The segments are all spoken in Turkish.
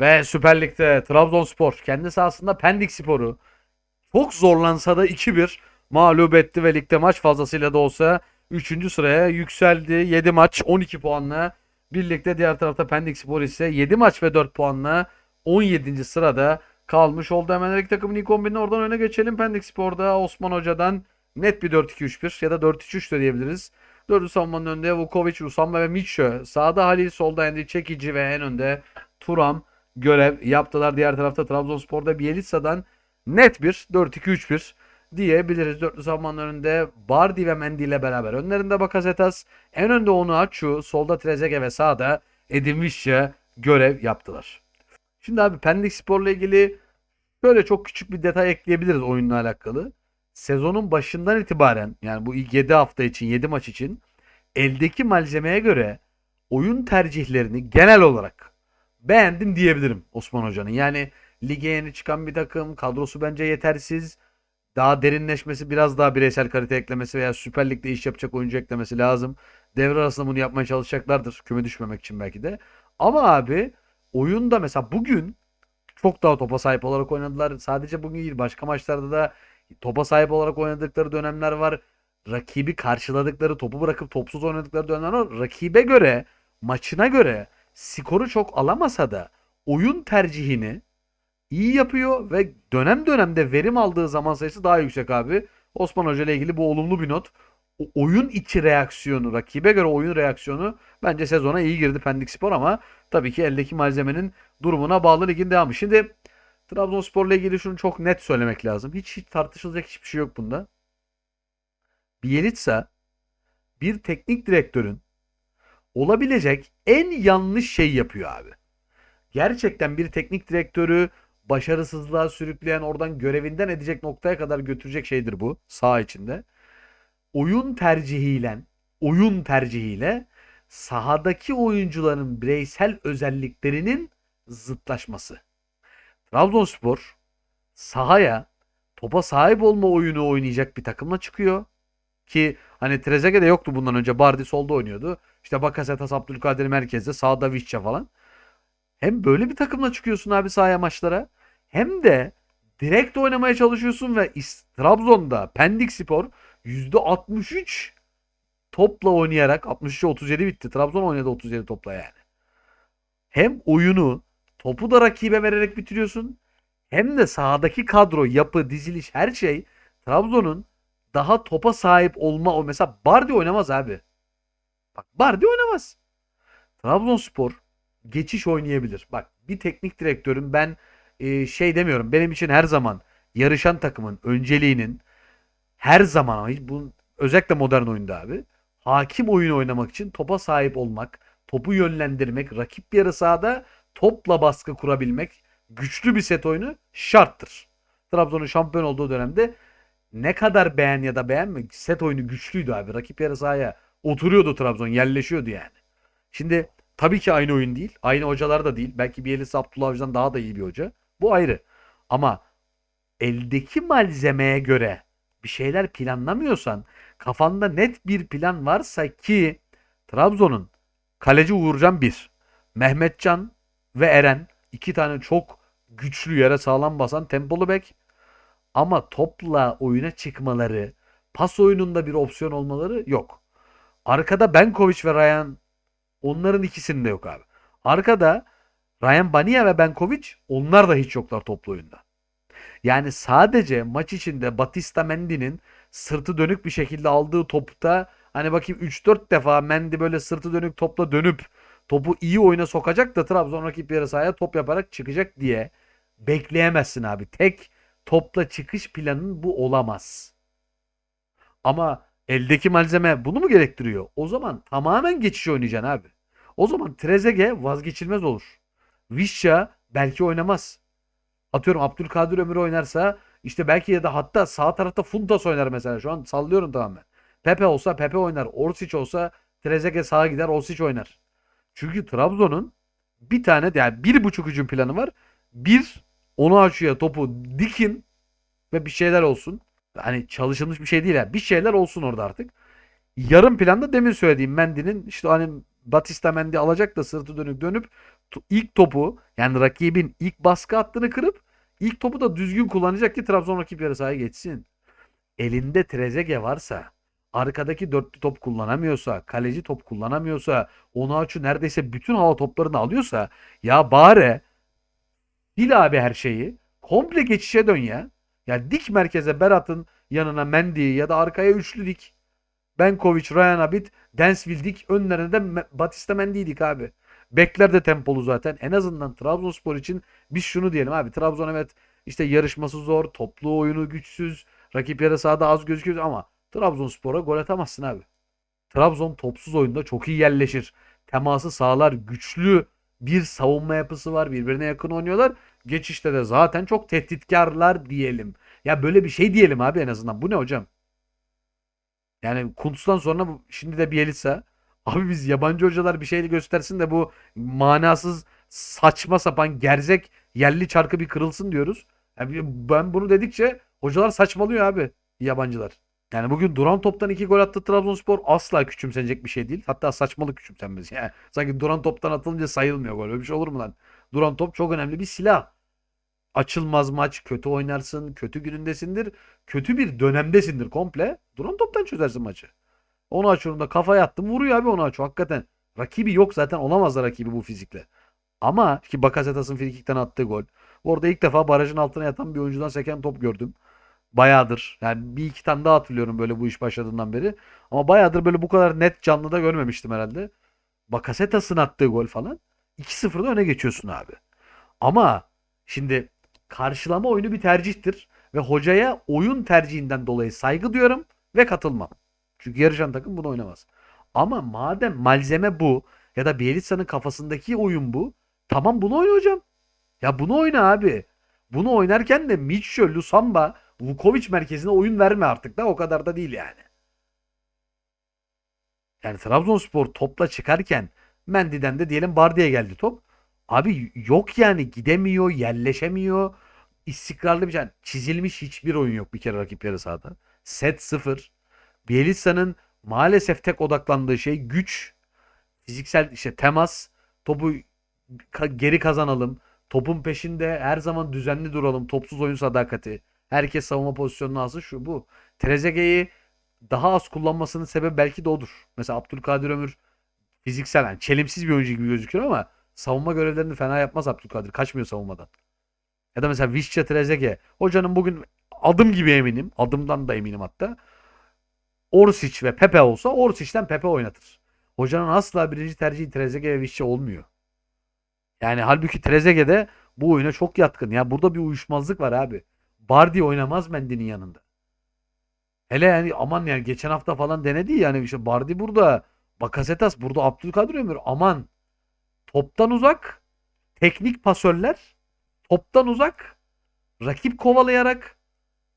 Ve Süper Lig'de Trabzonspor kendi sahasında Pendik Spor'u çok zorlansa da 2-1 mağlup etti ve ligde maç fazlasıyla da olsa 3. sıraya yükseldi. 7 maç 12 puanla birlikte diğer tarafta Pendik Spor ise 7 maç ve 4 puanla 17. sırada kalmış oldu. Hemen iki takımın ilk 11'ini oradan öne geçelim. Pendik Spor'da Osman Hoca'dan net bir 4-2-3-1 ya da 4-3-3 de diyebiliriz. Dördü savunmanın önünde Vukovic, Usama ve Mitchell. Sağda Halil, solda Endi Çekici ve en önde Turam görev yaptılar. Diğer tarafta Trabzonspor'da Bielitsa'dan net bir 4-2-3-1 diyebiliriz. Dörtlü savunmanın önünde Bardi ve Mendy ile beraber. Önlerinde Bakasetas, en önde Onuachu, solda Trezeguet ve sağda Edin görev yaptılar. Şimdi abi Pendik Spor'la ilgili böyle çok küçük bir detay ekleyebiliriz oyunla alakalı. Sezonun başından itibaren yani bu ilk 7 hafta için 7 maç için eldeki malzemeye göre oyun tercihlerini genel olarak beğendim diyebilirim Osman Hoca'nın. Yani lige yeni çıkan bir takım kadrosu bence yetersiz. Daha derinleşmesi biraz daha bireysel kalite eklemesi veya Süper Lig'de iş yapacak oyuncu eklemesi lazım. Devre arasında bunu yapmaya çalışacaklardır. Küme düşmemek için belki de. Ama abi oyunda mesela bugün çok daha topa sahip olarak oynadılar. Sadece bugün değil başka maçlarda da topa sahip olarak oynadıkları dönemler var. Rakibi karşıladıkları, topu bırakıp topsuz oynadıkları dönemler var. Rakibe göre, maçına göre skoru çok alamasa da oyun tercihini iyi yapıyor ve dönem dönemde verim aldığı zaman sayısı daha yüksek abi. Osman Hoca ile ilgili bu olumlu bir not. O oyun içi reaksiyonu, rakibe göre oyun reaksiyonu bence sezona iyi girdi Pendik Spor ama tabii ki eldeki malzemenin durumuna bağlı ligin devamı. Şimdi Trabzonspor'la ilgili şunu çok net söylemek lazım. Hiç, hiç tartışılacak hiçbir şey yok bunda. Bielitsa bir teknik direktörün olabilecek en yanlış şey yapıyor abi. Gerçekten bir teknik direktörü başarısızlığa sürükleyen oradan görevinden edecek noktaya kadar götürecek şeydir bu saha içinde. Oyun tercihiyle oyun tercihiyle sahadaki oyuncuların bireysel özelliklerinin zıtlaşması. Trabzonspor sahaya topa sahip olma oyunu oynayacak bir takımla çıkıyor. Ki hani Trezeguet de yoktu bundan önce. Bardi solda oynuyordu. İşte Bakasetas, Abdülkadir merkezde, sağda Vişça falan. Hem böyle bir takımla çıkıyorsun abi sahaya maçlara. Hem de direkt oynamaya çalışıyorsun ve Trabzon'da Pendik Spor %63 topla oynayarak 63'e 37 bitti. Trabzon oynadı 37 topla yani. Hem oyunu topu da rakibe vererek bitiriyorsun. Hem de sahadaki kadro, yapı, diziliş her şey Trabzon'un daha topa sahip olma o mesela Bardi oynamaz abi. Bak Bardi oynamaz. Trabzonspor geçiş oynayabilir. Bak bir teknik direktörün ben e, şey demiyorum. Benim için her zaman yarışan takımın önceliğinin her zaman ama hiç bu özellikle modern oyunda abi hakim oyun oynamak için topa sahip olmak, topu yönlendirmek, rakip yarı sahada topla baskı kurabilmek, güçlü bir set oyunu şarttır. Trabzon'un şampiyon olduğu dönemde ne kadar beğen ya da beğenme set oyunu güçlüydü abi. Rakip yarı sahaya oturuyordu Trabzon, yerleşiyordu yani. Şimdi tabii ki aynı oyun değil. Aynı hocalar da değil. Belki Bielitsa Abdullah Avcı'dan daha da iyi bir hoca. Bu ayrı. Ama eldeki malzemeye göre bir şeyler planlamıyorsan kafanda net bir plan varsa ki Trabzon'un kaleci Uğurcan 1, Mehmetcan ve Eren iki tane çok güçlü yere sağlam basan tempolu bek ama topla oyuna çıkmaları, pas oyununda bir opsiyon olmaları yok. Arkada Benkovic ve Ryan onların ikisinde yok abi. Arkada Ryan Bania ve Benkovic onlar da hiç yoklar toplu oyunda. Yani sadece maç içinde Batista Mendy'nin sırtı dönük bir şekilde aldığı topta hani bakayım 3-4 defa Mendy böyle sırtı dönük topla dönüp topu iyi oyuna sokacak da Trabzon rakip yarı sahaya top yaparak çıkacak diye bekleyemezsin abi. Tek topla çıkış planın bu olamaz. Ama eldeki malzeme bunu mu gerektiriyor? O zaman tamamen geçiş oynayacaksın abi. O zaman Trezeguet vazgeçilmez olur. Vişça belki oynamaz. Atıyorum Abdülkadir Ömür oynarsa işte belki ya da hatta sağ tarafta Funtas oynar mesela. Şu an sallıyorum tamamen. Pepe olsa Pepe oynar. Orsic olsa Trezeguet sağa gider Orsic oynar. Çünkü Trabzon'un bir tane yani bir buçuk hücum planı var. Bir onu açıyor topu dikin ve bir şeyler olsun. Hani çalışılmış bir şey değil ya. Bir şeyler olsun orada artık. Yarım planda demin söylediğim Mendy'nin işte hani Batista Mendy alacak da sırtı dönüp dönüp ilk topu yani rakibin ilk baskı hattını kırıp ilk topu da düzgün kullanacak ki Trabzon rakip yarı sahaya geçsin. Elinde Trezeguet varsa, arkadaki dörtlü top kullanamıyorsa, kaleci top kullanamıyorsa, Onaçu neredeyse bütün hava toplarını alıyorsa ya bari bil abi her şeyi. Komple geçişe dön ya. Ya dik merkeze Berat'ın yanına Mendy'yi ya da arkaya üçlü dik. Benkovic, Ryan Abit, Densville dik. Önlerine de Batista Mendy'yi dik abi. Bekler de tempolu zaten. En azından Trabzonspor için biz şunu diyelim abi. Trabzon evet işte yarışması zor. Toplu oyunu güçsüz. Rakip yarı sahada az gözüküyor ama Trabzonspor'a gol atamazsın abi. Trabzon topsuz oyunda çok iyi yerleşir. Teması sağlar. Güçlü bir savunma yapısı var. Birbirine yakın oynuyorlar. Geçişte de zaten çok tehditkarlar diyelim. Ya böyle bir şey diyelim abi en azından. Bu ne hocam? Yani Kuntz'tan sonra şimdi de Bielitsa. Abi biz yabancı hocalar bir şey göstersin de bu manasız saçma sapan gerzek yerli çarkı bir kırılsın diyoruz. Yani ben bunu dedikçe hocalar saçmalıyor abi yabancılar. Yani bugün duran toptan iki gol attı Trabzonspor asla küçümsenecek bir şey değil. Hatta saçmalık küçümsenmez. Yani sanki duran toptan atılınca sayılmıyor gol. Öyle bir şey olur mu lan? Duran top çok önemli bir silah. Açılmaz maç, kötü oynarsın, kötü günündesindir, kötü bir dönemdesindir komple. Duran toptan çözersin maçı. Onu açıyorum da kafaya attım vuruyor abi onu açıyor. Hakikaten rakibi yok zaten olamaz rakibi bu fizikle. Ama ki Bakasetas'ın frikikten attığı gol. Orada ilk defa barajın altına yatan bir oyuncudan seken top gördüm. Bayağıdır. Yani bir iki tane daha hatırlıyorum böyle bu iş başladığından beri. Ama bayağıdır böyle bu kadar net canlı da görmemiştim herhalde. Bakasetas'ın attığı gol falan. 2-0'da öne geçiyorsun abi. Ama şimdi karşılama oyunu bir tercihtir. Ve hocaya oyun tercihinden dolayı saygı duyuyorum ve katılmam. Çünkü yarışan takım bunu oynamaz. Ama madem malzeme bu ya da Bielitsa'nın kafasındaki oyun bu. Tamam bunu oyna hocam. Ya bunu oyna abi. Bunu oynarken de Mitchell, Lusamba, Vukovic merkezine oyun verme artık da o kadar da değil yani. Yani Trabzonspor topla çıkarken Mendy'den de diyelim Bardi'ye geldi top. Abi yok yani gidemiyor, yerleşemiyor. İstikrarlı bir şey. Çizilmiş hiçbir oyun yok bir kere rakip yarı sahada. Set sıfır. Bielitsa'nın maalesef tek odaklandığı şey güç, fiziksel işte temas, topu geri kazanalım. Topun peşinde her zaman düzenli duralım. Topsuz oyun sadakati. Herkes savunma pozisyonunu alsın şu bu. Trezeguet'i daha az kullanmasının sebebi belki de odur. Mesela Abdülkadir Ömür fiziksel yani çelimsiz bir oyuncu gibi gözüküyor ama savunma görevlerini fena yapmaz Abdülkadir. Kaçmıyor savunmadan. Ya da mesela Visca Trezeguet. Hocanın bugün adım gibi eminim. Adımdan da eminim hatta. Orsic ve Pepe olsa Orsic'ten Pepe oynatır. Hocanın asla birinci tercihi Trezeguet ve Visca olmuyor. Yani halbuki Trezeguet de bu oyuna çok yatkın. Ya burada bir uyuşmazlık var abi. Bardi oynamaz Mendy'nin yanında. Hele yani aman yani geçen hafta falan denedi ya, yani işte Bardi burada, Bakasetas burada, Abdülkadir Ömür aman toptan uzak, teknik pasörler, toptan uzak, rakip kovalayarak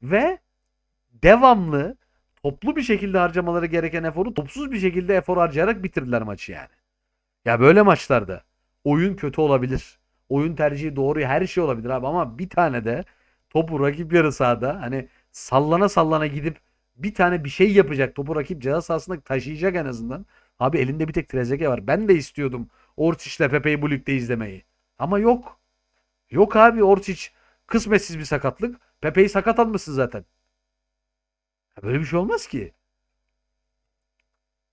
ve devamlı toplu bir şekilde harcamaları gereken eforu topsuz bir şekilde efor harcayarak bitirdiler maçı yani. Ya böyle maçlarda oyun kötü olabilir. Oyun tercihi doğru her şey olabilir abi ama bir tane de topu rakip yarı sahada hani sallana sallana gidip bir tane bir şey yapacak. Topu rakip ceza sahasında taşıyacak en azından. Abi elinde bir tek Trezeguet var. Ben de istiyordum Ortic'le Pepe'yi bu ligde izlemeyi. Ama yok. Yok abi Ortic kısmetsiz bir sakatlık. Pepe'yi sakat almışsın zaten. Böyle bir şey olmaz ki.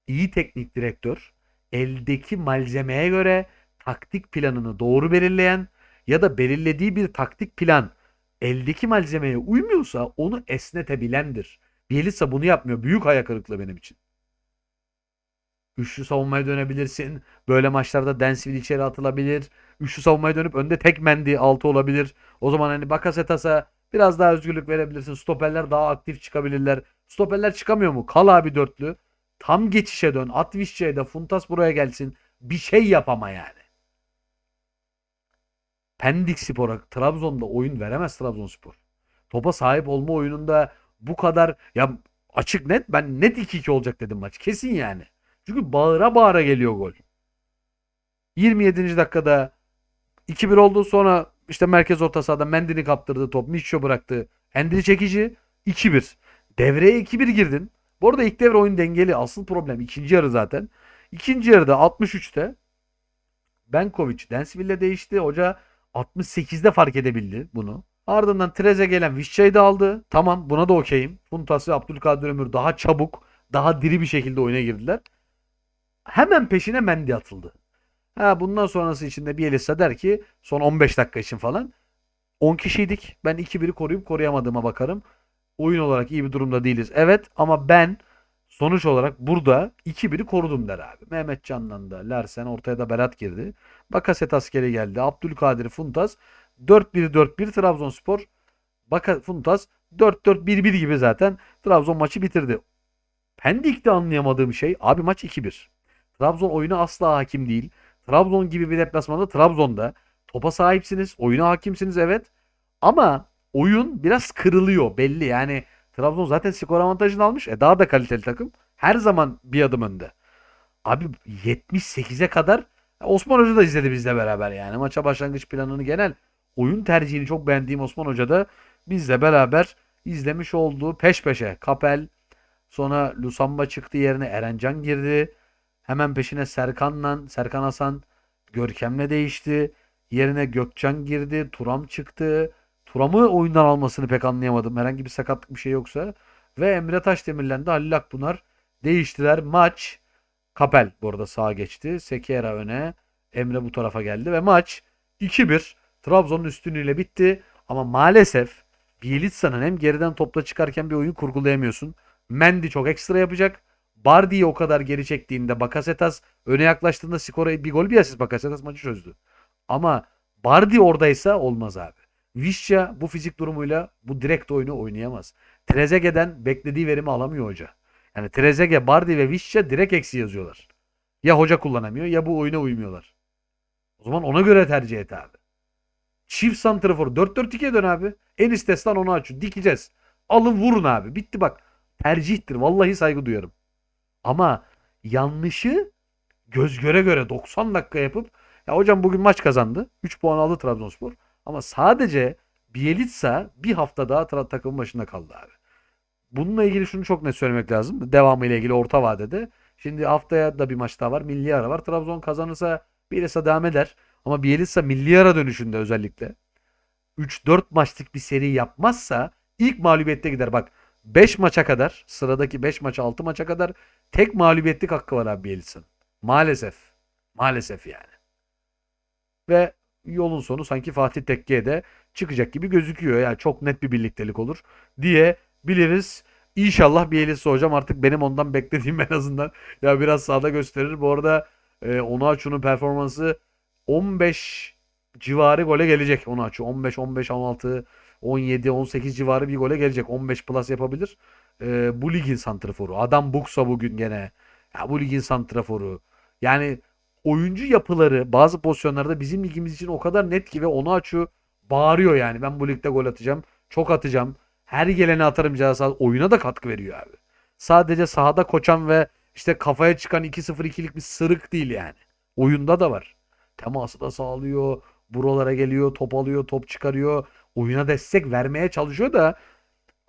İyi teknik direktör eldeki malzemeye göre taktik planını doğru belirleyen ya da belirlediği bir taktik plan eldeki malzemeye uymuyorsa onu esnetebilendir. Bielitsa bunu yapmıyor. Büyük hayal kırıklığı benim için. Üçlü savunmaya dönebilirsin. Böyle maçlarda Densville içeri atılabilir. Üçlü savunmaya dönüp önde tek Mendy altı olabilir. O zaman hani Bakasetas'a biraz daha özgürlük verebilirsin. Stoperler daha aktif çıkabilirler. Stoperler çıkamıyor mu? Kal abi dörtlü. Tam geçişe dön. At da Funtas buraya gelsin. Bir şey yapama yani. Pendik Spor'a Trabzon'da oyun veremez Trabzonspor. Topa sahip olma oyununda bu kadar ya açık net ben net 2-2 olacak dedim maç. Kesin yani. Çünkü bağıra bağıra geliyor gol. 27. dakikada 2-1 oldu sonra işte merkez orta sahada Mendy'ni kaptırdı top. Miço bıraktı. Endiri çekici 2-1. Devreye 2-1 girdin. Bu arada ilk devre oyun dengeli. Asıl problem ikinci yarı zaten. İkinci yarıda 63'te Benkovic Densville'le değişti. Hoca 68'de fark edebildi bunu. Ardından Treze gelen Vişça'yı da aldı. Tamam buna da okeyim. Funtas ve Abdülkadir Ömür daha çabuk, daha diri bir şekilde oyuna girdiler. Hemen peşine Mendy atıldı. Ha bundan sonrası için de Bielitsa der ki son 15 dakika için falan 10 kişiydik. Ben 2-1'i koruyup koruyamadığıma bakarım. Oyun olarak iyi bir durumda değiliz. Evet ama ben sonuç olarak burada 2-1'i korudum der abi. Mehmet Can'dan da Larsen ortaya da Berat girdi. Bakasetas geri geldi. Abdülkadir Funtas 4-1-4-1 Trabzonspor. Baka Funtas 4-4-1-1 gibi zaten Trabzon maçı bitirdi. Pendik'te anlayamadığım şey abi maç 2-1. Trabzon oyuna asla hakim değil. Trabzon gibi bir deplasmanda Trabzon'da topa sahipsiniz. Oyuna hakimsiniz evet. Ama oyun biraz kırılıyor belli. Yani Trabzon zaten skor avantajını almış. E daha da kaliteli takım. Her zaman bir adım önde. Abi 78'e kadar Osman Hoca da izledi bizle beraber yani. Maça başlangıç planını genel oyun tercihini çok beğendiğim Osman Hoca da bizle beraber izlemiş olduğu peş peşe. Kapel sonra Lusamba çıktı yerine Erencan girdi. Hemen peşine Serkan'la Serkan Hasan Görkem'le değişti. Yerine Gökcan girdi. Turam çıktı. Turam'ı oyundan almasını pek anlayamadım. Herhangi bir sakatlık bir şey yoksa. Ve Emre Taşdemir'le de Halil Akpınar değiştiler. Maç Kapel bu arada sağa geçti. Sekera öne. Emre bu tarafa geldi ve maç 2-1 Trabzon'un üstünlüğüyle bitti. Ama maalesef Bielitsa'nın hem geriden topla çıkarken bir oyun kurgulayamıyorsun. Mendy çok ekstra yapacak. Bardi'yi o kadar geri çektiğinde Bakasetas öne yaklaştığında skora bir gol bir asist Bakasetas maçı çözdü. Ama Bardi oradaysa olmaz abi. Vişça bu fizik durumuyla bu direkt oyunu oynayamaz. Trezeguet'den beklediği verimi alamıyor hoca. Yani Trezeguet, Bardi ve Vişça direkt eksi yazıyorlar. Ya hoca kullanamıyor ya bu oyuna uymuyorlar. O zaman ona göre tercih et abi. Çift santrafor 4-4-2'ye dön abi. En istestan onu aç. Dikeceğiz. Alın vurun abi. Bitti bak. Tercihtir. Vallahi saygı duyarım. Ama yanlışı göz göre göre 90 dakika yapıp ya hocam bugün maç kazandı. 3 puan aldı Trabzonspor. Ama sadece Bielitsa bir hafta daha takımın başında kaldı abi. Bununla ilgili şunu çok net söylemek lazım. Devamı ile ilgili orta vadede. Şimdi haftaya da bir maç daha var. Milli ara var. Trabzon kazanırsa Bielitsa devam eder. Ama Bielitsa milli ara dönüşünde özellikle 3-4 maçlık bir seri yapmazsa ilk mağlubiyette gider. Bak 5 maça kadar sıradaki 5 maça 6 maça kadar tek mağlubiyetlik hakkı var abi Bielitsa'nın. Maalesef. Maalesef yani. Ve yolun sonu sanki Fatih Tekke'ye de çıkacak gibi gözüküyor. Yani çok net bir birliktelik olur diye biliriz. İnşallah Bielitsa hocam artık benim ondan beklediğim en azından ya biraz sahada gösterir. Bu arada e, Onaçu'nun performansı 15 civarı gole gelecek Onaçu. 15, 15, 16, 17, 18 civarı bir gole gelecek. 15 plus yapabilir. E, bu ligin santraforu. Adam Buksa bugün gene. Ya bu ligin santraforu. Yani oyuncu yapıları bazı pozisyonlarda bizim ligimiz için o kadar net ki ve onu açıyor bağırıyor yani. Ben bu ligde gol atacağım. Çok atacağım. Her geleni atarım ceza. Oyuna da katkı veriyor abi. Sadece sahada koçan ve işte kafaya çıkan 2-0-2'lik bir sırık değil yani. Oyunda da var. Teması da sağlıyor. Buralara geliyor. Top alıyor. Top çıkarıyor. Oyuna destek vermeye çalışıyor da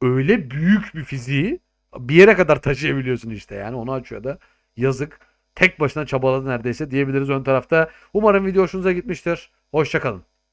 öyle büyük bir fiziği bir yere kadar taşıyabiliyorsun işte yani. Onu açıyor da yazık. Tek başına çabaladı neredeyse diyebiliriz ön tarafta. Umarım video hoşunuza gitmiştir. Hoşçakalın.